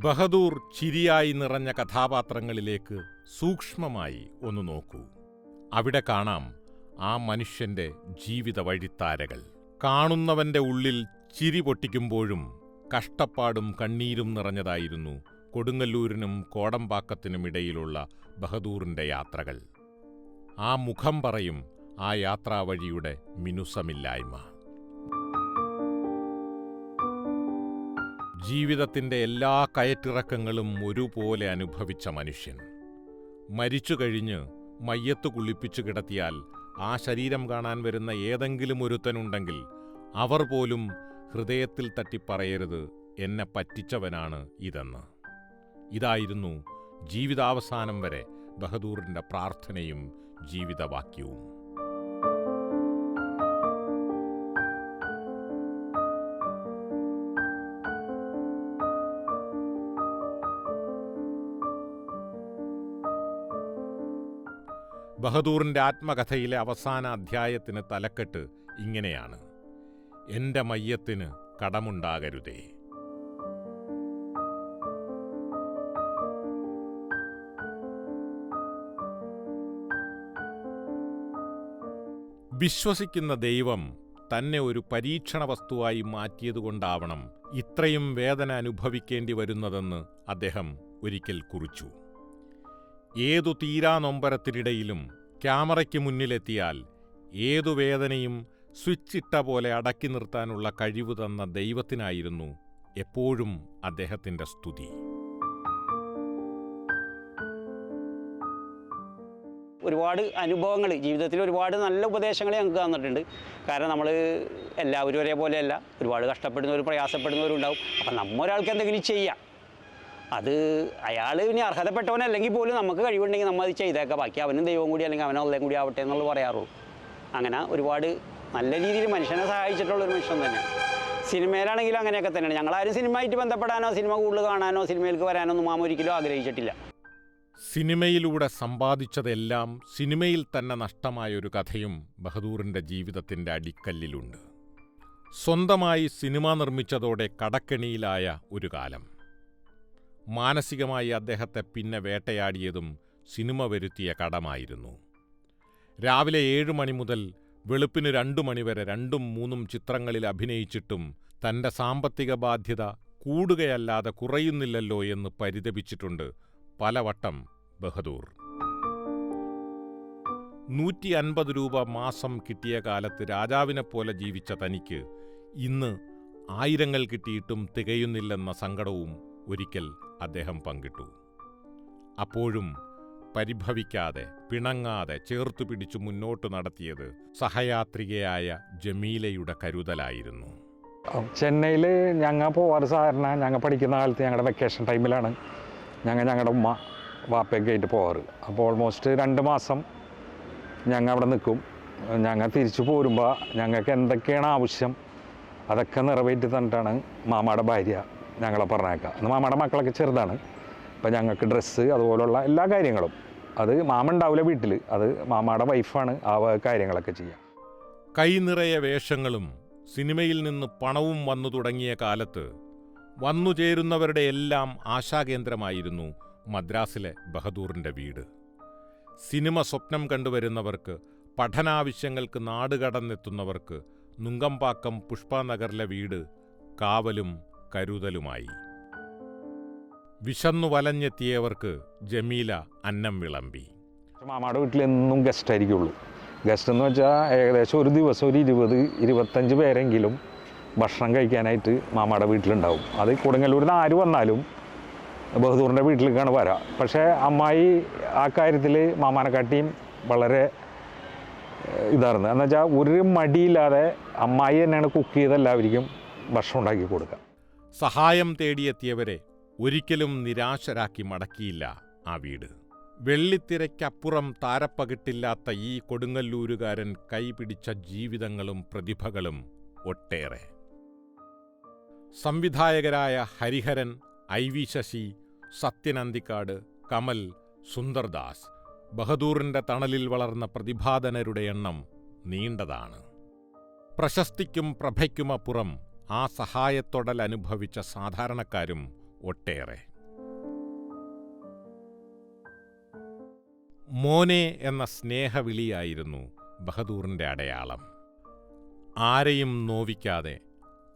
ബഹദൂർ ചിരിയായി നിറഞ്ഞ കഥാപാത്രങ്ങളിലേക്ക് സൂക്ഷ്മമായി ഒന്ന് നോക്കൂ. അവിടെ കാണാം ആ മനുഷ്യന്റെ ജീവിത വഴിത്താരകൾ. കാണുന്നവന്റെ ഉള്ളിൽ ചിരി പൊട്ടിക്കുമ്പോഴും കഷ്ടപ്പാടും കണ്ണീരും നിറഞ്ഞതായിരുന്നു കൊടുങ്ങല്ലൂരിനും കോടമ്പാക്കത്തിനും ഇടയിലുള്ള ബഹദൂറിന്റെ യാത്രകൾ. ആ മുഖം പറയും ആ യാത്രാവഴിയുടെ മിനുസമില്ലായ്മ. ജീവിതത്തിന്റെ എല്ലാ കയറ്റിറക്കങ്ങളും ഒരുപോലെ അനുഭവിച്ച മനുഷ്യൻ. മരിച്ചു കഴിഞ്ഞ് മയ്യത്ത് കുളിപ്പിച്ചു കിടത്തിയാൽ ആ ശരീരം കാണാൻ വരുന്ന ഏതെങ്കിലും ഒരുത്തനുണ്ടെങ്കിൽ അവർ പോലും ഹൃദയത്തിൽ തട്ടിപ്പറയരുത് എന്നെ പറ്റിച്ചവനാണ് ഇതെന്ന്. ഇതായിരുന്നു ജീവിതാവസാനം വരെ ബഹദൂറിന്റെ പ്രാർത്ഥനയും ജീവിതവാക്യവും. ബഹദൂറിന്റെ ആത്മകഥയിലെ അവസാന അധ്യായത്തിന് തലക്കെട്ട് ഇങ്ങനെയാണ്. എന്റെ മയ്യത്തിന് കടമുണ്ടാകരുതേ. വിശ്വസിക്കുന്ന ദൈവം തന്നെ ഒരു പരീക്ഷണ വസ്തുവായി മാറ്റിയതുകൊണ്ടാവണം ഇത്രയും വേദന അനുഭവിക്കേണ്ടി വരുന്നതെന്ന് അദ്ദേഹം ഒരിക്കൽ കുറിച്ചു. ഏതു തീരാനൊമ്പരത്തിനിടയിലും ക്യാമറയ്ക്ക് മുന്നിലെത്തിയാൽ ഏതു വേദനയും സ്വിച്ച് ഇട്ട പോലെ അടക്കി നിർത്താനുള്ള കഴിവ് തന്ന ദൈവത്തിനായിരുന്നു എപ്പോഴും അദ്ദേഹത്തിന്റെ സ്തുതി. ഒരുപാട് അനുഭവങ്ങൾ ജീവിതത്തിൽ ഒരുപാട് നല്ല ഉപദേശങ്ങൾ ഞങ്ങൾക്ക് തന്നിട്ടുണ്ട്. കാരണം നമ്മൾ എല്ലാവരും ഒരേപോലെയല്ല. ഒരുപാട് കഷ്ടപ്പെടുന്നവർ പ്രയാസപ്പെടുന്നവരുണ്ടാവും അപ്പം നമ്മൊരാൾക്ക് എന്തെങ്കിലും ചെയ്യാം. അത് അയാൾ ഇനി അർഹതപ്പെട്ടവനല്ലെങ്കിൽ പോലും നമുക്ക് കഴിവുണ്ടെങ്കിൽ നമ്മൾ അത് ചെയ്തേക്കാം. ബാക്കി അവനും ദൈവം കൂടി അല്ലെങ്കിൽ അവനും അള്ളയും കൂടി ആവട്ടെ എന്നുള്ളത് പറയാറുള്ളൂ. അങ്ങനെ ഒരുപാട് നല്ല രീതിയിൽ മനുഷ്യനെ സഹായിച്ചിട്ടുള്ള ഒരു മനുഷ്യൻ തന്നെയാണ്. സിനിമയിലാണെങ്കിലും അങ്ങനെയൊക്കെ തന്നെയാണ്. ഞങ്ങളാരും സിനിമയായിട്ട് ബന്ധപ്പെടാനോ സിനിമ കൂടുതൽ കാണാനോ സിനിമയിലേക്ക് വരാനോ ഒന്നും മാമ ഒരിക്കലും ആഗ്രഹിച്ചിട്ടില്ല. സിനിമയിലൂടെ സമ്പാദിച്ചതെല്ലാം സിനിമയിൽ തന്നെ നഷ്ടമായ ഒരു കഥയും ബഹദൂറിന്റെ ജീവിതത്തിന്റെ അടിക്കല്ലിലുണ്ട്. സ്വന്തമായി സിനിമ നിർമ്മിച്ചതോടെ കടക്കെണിയിലായ ഒരു കാലം. മാനസികമായി അദ്ദേഹത്തെ പിന്നെ വേട്ടയാടിയതും സിനിമ വരുത്തിയ കടമായിരുന്നു. രാവിലെ ഏഴു മണി മുതൽ വെളുപ്പിന് രണ്ടു മണിവരെ രണ്ടും മൂന്നും ചിത്രങ്ങളിൽ അഭിനയിച്ചിട്ടും തന്റെ സാമ്പത്തിക ബാധ്യത കൂടുകയല്ലാതെ കുറയുന്നില്ലല്ലോ എന്ന് പരിതപിച്ചിട്ടുണ്ട് പലവട്ടം ബഹദൂർ. നൂറ്റി അൻപത് രൂപ മാസം കിട്ടിയ കാലത്ത് രാജാവിനെപ്പോലെ ജീവിച്ച തനിക്ക് ഇന്ന് ആയിരങ്ങൾ കിട്ടിയിട്ടും തികയുന്നില്ലെന്ന സങ്കടവും ഒരിക്കൽ അദ്ദേഹം പങ്കിട്ടു. അപ്പോഴും പരിഭവിക്കാതെ പിണങ്ങാതെ ചേർത്തു പിടിച്ചു മുന്നോട്ട് നടത്തിയത് സഹയാത്രികയായ ജമീലയുടെ കരുതലായിരുന്നു. ചെന്നൈയിൽ ഞങ്ങൾ പോവാറ് സാധാരണ ഞങ്ങൾ പഠിക്കുന്ന കാലത്ത് ഞങ്ങളുടെ വെക്കേഷൻ ടൈമിലാണ് ഞങ്ങൾ ഞങ്ങളുടെ ഉമ്മ വാപ്പയൊക്കെ ആയിട്ട് പോവാറ്. അപ്പോൾ ഓൾമോസ്റ്റ് രണ്ട് മാസം ഞങ്ങൾ അവിടെ നിൽക്കും ഞങ്ങൾ തിരിച്ചു പോരുമ്പോൾ ഞങ്ങൾക്ക് എന്തൊക്കെയാണ് ആവശ്യം അതൊക്കെ നിറവേറ്റി തന്നിട്ടാണ് മാമയുടെ ഭാര്യ ഞങ്ങളെ പറഞ്ഞേക്കാം അന്ന് മാമയുടെ മക്കളൊക്കെ ചെറുതാണ്. അപ്പം ഞങ്ങൾക്ക് ഡ്രസ്സ് അതുപോലുള്ള എല്ലാ കാര്യങ്ങളും. അത് മാമ ഉണ്ടാവില്ല വീട്ടിൽ അത് മാമയുടെ വൈഫാണ് ആ കാര്യങ്ങളൊക്കെ ചെയ്യുക കൈനിറയെ വേഷങ്ങളും സിനിമയിൽ നിന്ന് പണവും വന്നു തുടങ്ങിയ കാലത്ത് വന്നു ചേരുന്നവരുടെ എല്ലാം ആശാകേന്ദ്രമായിരുന്നു മദ്രാസിലെ ബഹദൂറിന്റെ വീട്. സിനിമ സ്വപ്നം കണ്ടുവരുന്നവർക്ക് പഠനാവശ്യങ്ങൾക്ക് നാടുകടന്നെത്തുന്നവർക്ക് നുങ്കമ്പാക്കം പുഷ്പനഗറിലെ വീട് കാവലും കരുതലുമായി. വിശന്നു വലഞ്ഞെത്തിയവർക്ക് ജമീല അന്നം വിളമ്പി. മാമാടെ വീട്ടിൽ എന്നും ഗസ്റ്റ് ആയിരിക്കുള്ളൂ. ഗസ്റ്റ് എന്ന് വെച്ചാൽ ഏകദേശം ഒരു ദിവസം ഒരു ഇരുപത് ഇരുപത്തഞ്ച് പേരെങ്കിലും ഭക്ഷണം കഴിക്കാനായിട്ട് മാമാടെ വീട്ടിലുണ്ടാവും. അത് കൊടുങ്ങല്ലൂരിൽ നിന്ന് ആര് വന്നാലും ബഹദൂറിന്റെ വീട്ടിലേക്കാണ് വരാം. പക്ഷേ അമ്മായി ആ കാര്യത്തിൽ മാമാനെക്കാട്ടിയും വളരെ ഇതായിരുന്നു. എന്ന് വെച്ചാൽ ഒരു മടിയില്ലാതെ അമ്മായി തന്നെയാണ് കുക്ക് ചെയ്ത് ഭക്ഷണം ഉണ്ടാക്കി കൊടുക്കുക. സഹായം തേടിയെത്തിയവരെ ഒരിക്കലും നിരാശരാക്കി മടക്കിയില്ല ആ വീട്. വെള്ളിത്തിരയ്ക്കപ്പുറം താരപ്പകിട്ടില്ലാത്ത ഈ കൊടുങ്ങല്ലൂരുകാരൻ കൈപിടിച്ച ജീവിതങ്ങളും പ്രതിഭകളും ഒട്ടേറെ. സംവിധായകരായ ഹരിഹരൻ ഐ വി ശശി സത്യനന്തിക്കാട് കമൽ സുന്ദർദാസ് ബഹദൂറിന്റെ തണലിൽ വളർന്ന പ്രതിഭാധനരുടെ എണ്ണം നീണ്ടതാണ്. പ്രശസ്തിക്കും പ്രഭയ്ക്കുമപ്പുറം ആ സഹായത്തൊടൽ അനുഭവിച്ച സാധാരണക്കാരും ഒട്ടേറെ. മോനെ എന്ന സ്നേഹവിളിയായിരുന്നു ബഹദൂറിന്റെ അടയാളം. ആരെയും നോവിക്കാതെ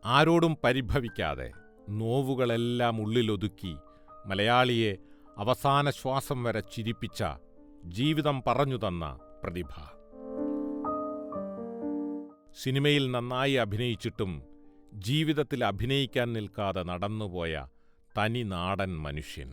ആരോടും പരിഭവിക്കാതെ നോവുകളെല്ലാം ഉള്ളിലൊതുക്കി മലയാളിയെ അവസാന ശ്വാസം വരെ ചിരിപ്പിച്ച ജീവിതം പറഞ്ഞു തന്ന പ്രതിഭ. സിനിമയിൽ നന്നായി അഭിനയിച്ചിട്ടും ജീവിതത്തിൽ അഭിനയിക്കാൻ നിൽക്കാതെ നടന്നുപോയ തനി നാടൻ മനുഷ്യൻ.